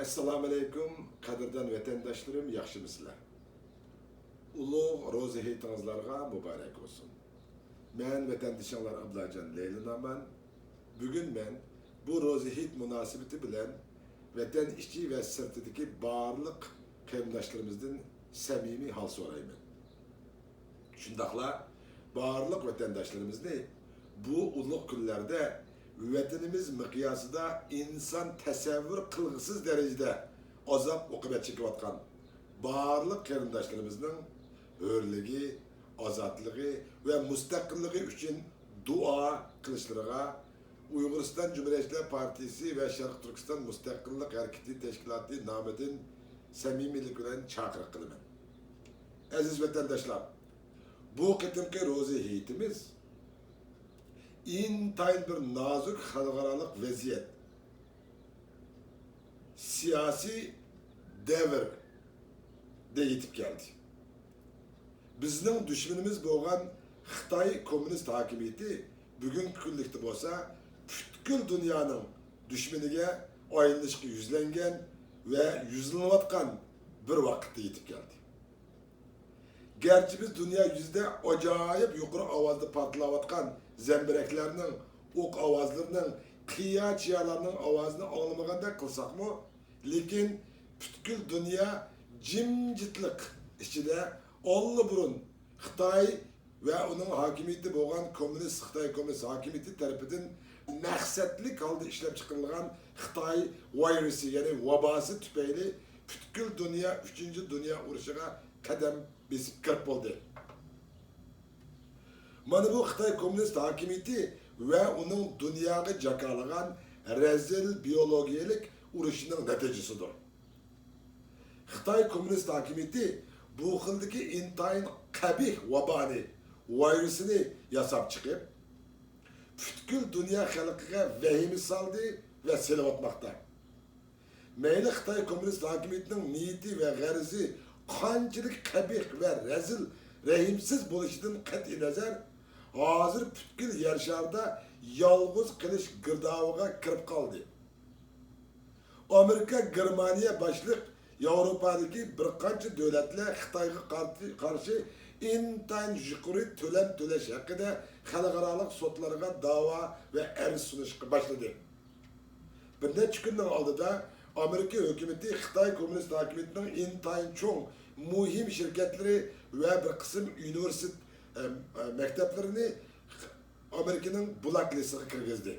Assalamu alaikum, qadrdan vatandaşlarım, yaxshimisilar? Ulug' ro'za hayitingizlarga muborak bo'lsin. Men vatandoshlar Abdullajon Leylinaman. Bugun men bu ro'za hayit munosabati bilan vatan ichi va sirtidagi barliq qarindoshlarimizdan samimiy hol so'rayman. Shundaqla barliq vatandoshlarimizni bu ulug' kunlarda vatanimiz miqyosida inson tasavvur qilg'isiz darajada azob uqubat chekayotgan barliq qarindoshlarimizning hurligi, ozodligi va mustaqilligi uchun duo qilishlariga Uyg'uriston Cumhuriyetçiler Partisi ve Sharq Turkiston Mustaqillik Hareketi Teşkilatı nomidan samimiylik bilan chaqiriq qilaman. Aziz vatandoshlar, bu qitimki ro'za hayitimiz intayin bir nazik halkaralık vaziyet. Siyasi devir de yetip geldi. Bizning düşmanimiz bo'lgan Xitoy kommunist hakimiyeti bugün kunlikda bo'lsa butkul dunyoning düşmaniga aylanishga yuzlangan va yuzlanayotgan bir vaqtda yetib keldi. Gerçi biz dünya yüzde acayip yukarı avazda patlayotgan zembereklerinin, ok avazlarının, qiya chiyalarının avazını anlamaganda qilsakmı? Lekin butkul dünya jimjitlik ichida olli burun Xitoy va uning hokimiyati bo'lgan kommunist Xitoy kommunist hokimiyati tarafidan maqsadli holda ishlab chiqarilgan Xitoy virusi ya'ni vabosi tufayli butkul dunyo 3 dunyo urushiga qadam kirib bo'ldi. Mana bu Xitoy kommunist hokimiyati va uning dunyoga jakalagan rezil biologiyalik urushining natijasidir. Xitoy kommunist hokimiyati bu xildagi intayin qabih vaboni virusini yasab chiqib, butkul dunyo xalqiga vahima soldi va selayotmoqda. Mayli Xitoy kommunist hokimiyatining niyati va g'arzi qanchalik qabih va razil, rahimsiz bo'lishidan qat'iy nazar, hozir butkul yer sharida yolg'iz qilish girdoviga kirib qoldi. Amerika, Germaniya boshliq Yevropadagi bir qancha davlatlar Xitoyga qarshi qarshi intayin yuqori to'lam to'lash haqida xalqaro sotlarga da'vo va arz sunishga boshladi. Bir necha kundan oldida Amerika hukumati Xitoy kommunist hokimiyatining intayin cho'ng muhim shirkatlari va bir qism universitet e, e, maktablarini Amerikaning blok listasiga kirgizdi.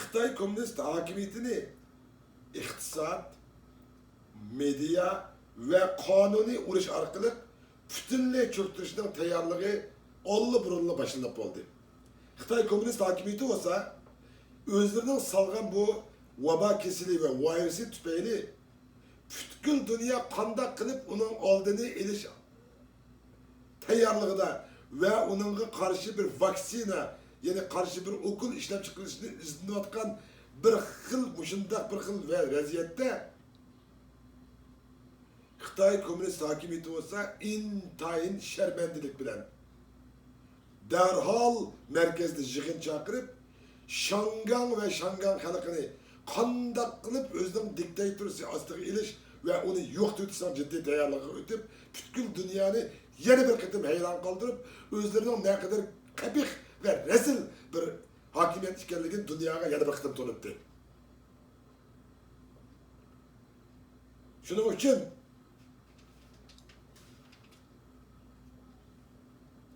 Xitoy kommunist hokimiyatini iqtisod, media va qonuniy urush orqali butunlay cho'ktirishning tayyorligi olli burunli boshlanib bo'ldi. Xitoy kommunist hokimiyati bo'lsa, o'zlarining solgan bu vabo kesili va virusi tufayli butkul dunyo qanday qilib uning oldini olish tayyorligida va uningga qarshi bir vaksina ya'ni qarshi bir o'kul ishlab chiqilishini izlanayotgan bir xil mushundaq bir xil va vaziyatda Xitoy kommunist hokimiyati bo'lsa intayin sharmandilik bilan darhol markazda yig'in chaqirib Shangang va Shangang xalqini qandoq qilib o'zining diktatorasi ostiga ilish va uni yo'q tutishdan jiddiy tayyorlig'i o'tib butkul dunyoni yana bir qatim hayron qoldirib o'zlarining naqadar qabih ve rezil bir hakimiyet ekanligini dunyoga yana bir qitim to'libdi shuning uchun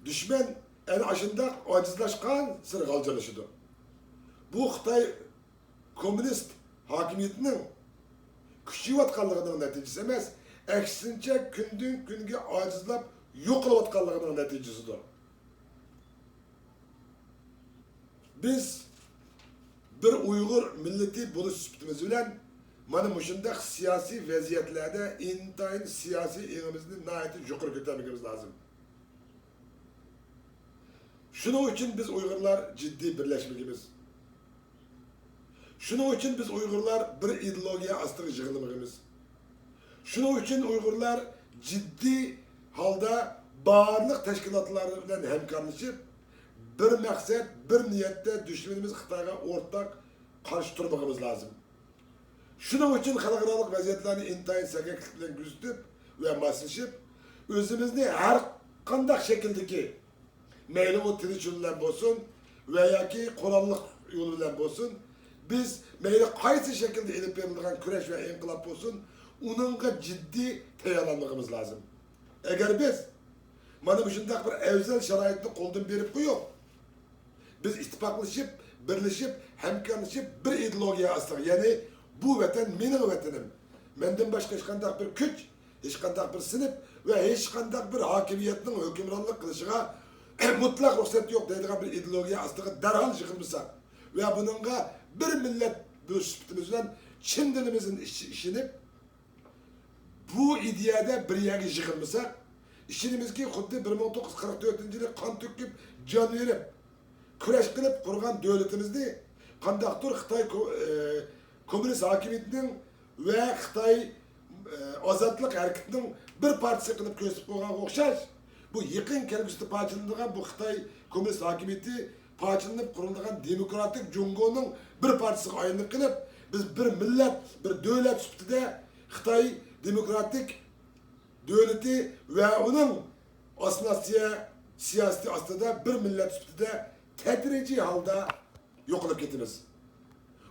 dushman shundoq ojizlashgan sir g'aljalashidir bu xitoy kommunist hokimiyatining kuchayotganligining natijasi emas aksincha kundan kunga ojizlab yo'q qilayotganligining natijasidir biz bir Uygur milleti buluş süptümüz bilen mana mushundaq siyosiy vaziyatlarda intayin siyosiy egimizni nihoyatda yuqori ko'tarmagimiz lozim shuning uchun biz uyg'urlar jiddiy birlashmagimiz shuning uchun biz uyg'urlar bir ideologiya ostiga yig'ilmagimiz shuning uchun uyg'urlar jiddiy holda barliq tashkilotlar bilan hamkorlashib bir maksat, bir niyette düşmanımız Xitayga ortak karşı durmamız lazım. Şunun için halkaralık vaziyetlerini intayin sakaklık bilen güzdüp ve maslışıp özümüzni her kandak şekildeki meyli o tiriç yolu bilen bolsun veya ki kurallık yolu bilen bolsun biz meyli kaysi şekilde elip verildiğin küreş ve inkılap bolsun onunla ciddi teyarlanmamız lazım. Eğer biz mana bu şundak bir evzel şaraitni koldan berip koyup biz ittifaklaşıp, birleşip, hemkarlaşıp bir ideologiya astık. Yani bu vatan benim vatanim. Menden başka hiç bir güç, hiç bir sınıf ve hiç bir hakimiyetin hükümranlık kılışına mutlak ruhsat yok deydiğin bir ideologiya astığı derhal yıkılmışsa ve bununla bir millet bu süptümüzden Çin dilimizin iş, işini bu ideyada bir yerga yıkılmışsa işinimizki xuddi 1944 yılı kan töküp can verip kurash qilib qurgan davlatimizni qandaqdir xitoy e, kommunist hokimiyatining va xitoy e, bir partisi qilib ko'rsatib qo'yganga o'xshash bu yaqin kelgusida parchalanadigan bu xitoy kommunist hokimiyati parchalanib quriladigan demokratik jungoning bir partisiga aylanib qilib biz bir millat bir davlat sifatida xitoy demokratik davlati va uning osnasiya siyosati ostida bir millat sifatida tedrici halda yok olup gitimiz.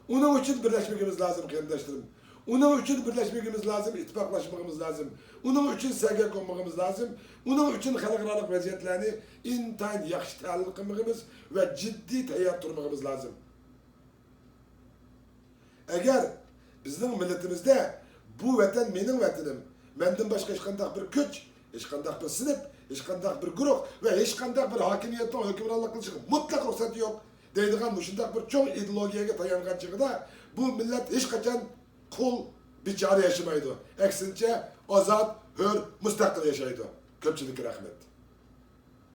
Onun için birleşmemiz lazım kardeşlerim. Onun için birleşmemiz lazım, ittifaklaşmamız lazım. Onun için sevgi koymamız lazım. Onun için halkaralık vaziyetlerini intayin yakşı tahlil kılmamız ve ciddi teyar durmamız lazım. Eğer bizim milletimizde bu vatan benim vatanım, benden başka hiç kandak bir güç, hiç kandak bir sınıf, hiç kandak bir grup ve hiç kandak bir hakimiyetin hükümranlık kılışığı mutlak ruhsatı yok. Deydiğen bu şundak bir çok ideolojiye tayangan çıkıda bu millet hiç kaçan kul bir çare yaşamaydı. Eksince azat, hür, müstakil yaşaydı. Köpçülük rahmet.